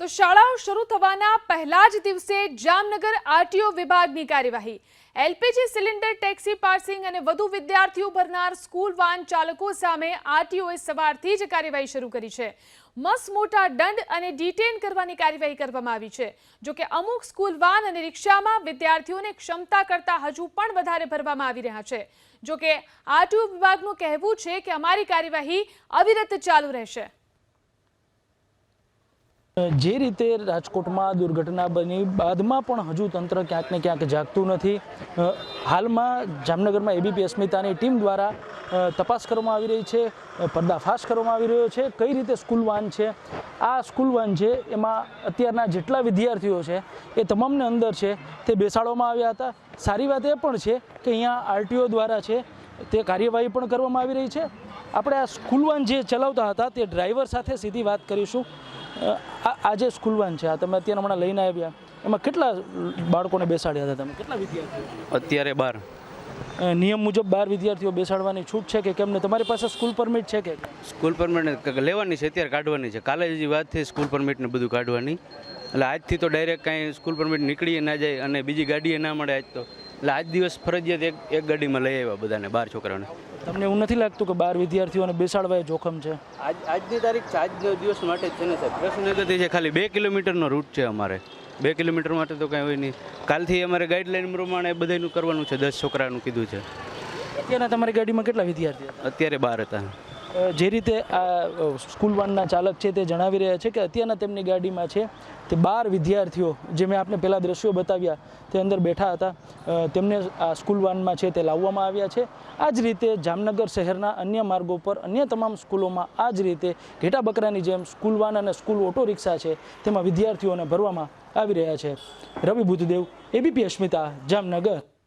તો શાળાઓ શરૂ થવાના પહેલા જ દિવસે જામનગર આરટીઓ વિભાગની કાર્યવાહી. એલપીજી સિલિન્ડર, ટેક્સી પાર્સિંગ અને વધુ વિદ્યાર્થીઓ ભરનાર સ્કૂલ વાન ચાલકો સામે આરટીઓએ સવારથી જ કાર્યવાહી શરૂ કરી છે. મસ મોટા દંડ અને ડિટેન કરવાની કાર્યવાહી કરવામાં આવી છે. જો કે અમુક સ્કૂલ વાન અને રિક્ષામાં વિદ્યાર્થીઓને ક્ષમતા કરતાં હજુ પણ વધારે ભરવામાં આવી રહ્યા છે. જો કે આરટીઓ વિભાગનું કહેવું છે કે અમારી કાર્યવાહી અવિરત ચાલુ રહેશે. જે રીતે રાજકોટમાં દુર્ઘટના બની, બાદમાં પણ હજુ તંત્ર ક્યાંક ને ક્યાંક જાગતું નથી. હાલમાં જામનગરમાં એબીપી અસ્મિતાની ટીમ દ્વારા તપાસ કરવામાં આવી રહી છે પર્દાફાશ કરવામાં આવી રહ્યો છે. કઈ રીતે સ્કૂલ વાન છે? આ સ્કૂલ વાન છે, એમાં અત્યારના જેટલા વિદ્યાર્થીઓ છે, એ તમામને અંદર છે, તે બેસાડવામાં આવ્યા હતા. સારી વાત એ પણ છે કે અહીંયા આરટીઓ દ્વારા છે, તે કાર્યવાહી પણ કરવામાં આવી રહી છે. આપણે આ સ્કૂલ વાન જે ચલાવતા હતા, તે ડ્રાઈવર સાથે સીધી વાત કરીશું. આ જે સ્કૂલ વાન છે આ તમે અત્યારે હમણાં લઈને આવ્યા એમાં કેટલા બાળકોને બેસાડ્યા હતા તમે? કેટલા વિદ્યાર્થીઓ? અત્યારે બાર. નિયમ મુજબ બાર વિદ્યાર્થીઓ બેસાડવાની છૂટ છે કે કેમ ને? તમારી પાસે સ્કૂલ પરમિટ છે કે સ્કૂલ પરમિટ લેવાની છે અત્યારે કાઢવાની છે. કાલે જ વાત થઈ સ્કૂલ પરમિટને બધું કાઢવાની. એટલે આજથી તો ડાયરેક્ટ કાંઈ સ્કૂલ પરમિટ નીકળીએ ના જાય અને બીજી ગાડીએ ના મળે આજ તો. એટલે આજ દિવસ ફરજિયાત એક એક ગાડીમાં લઈ આવ્યા બધાને બાર છોકરાઓને. તમને એવું નથી લાગતું કે બાર વિદ્યાર્થીઓને બેસાડવા એ જોખમ છે? આજ આજની તારીખ છે આજનો દિવસ માટે જ છે ને સાહેબ. પ્રશ્ન એક છે ખાલી બે કિલોમીટરનો રૂટ છે અમારે. બે કિલોમીટર માટે તો કાંઈ હોય નહીં. કાલથી અમારે ગાઈડલાઈન પ્રમાણે બધાનું કરવાનું છે દસ છોકરાનું કીધું છે. અત્યારે તમારી ગાડીમાં કેટલા વિદ્યાર્થીઓ અત્યારે બાર હતા. જે રીતે આ સ્કૂલ વાનના ચાલક છે તે જણાવી રહ્યા છે કે અત્યારના તેમની ગાડીમાં છે તે બાર વિદ્યાર્થીઓ, જે મેં આપને પહેલાં દ્રશ્યો બતાવ્યા, તે અંદર બેઠા હતા. તેમને આ સ્કૂલ વાનમાં છે તે લાવવામાં આવ્યા છે. આ જ રીતે જામનગર શહેરના અન્ય માર્ગો પર અન્ય તમામ સ્કૂલોમાં આ જ રીતે ઘેટા બકરાની જેમ સ્કૂલ વાન અને સ્કૂલ ઓટો રિક્ષા છે તેમાં વિદ્યાર્થીઓને ભરવામાં આવી રહ્યા છે. રવિ બુદ્ધદેવ, એબીપી અસ્મિતા, જામનગર.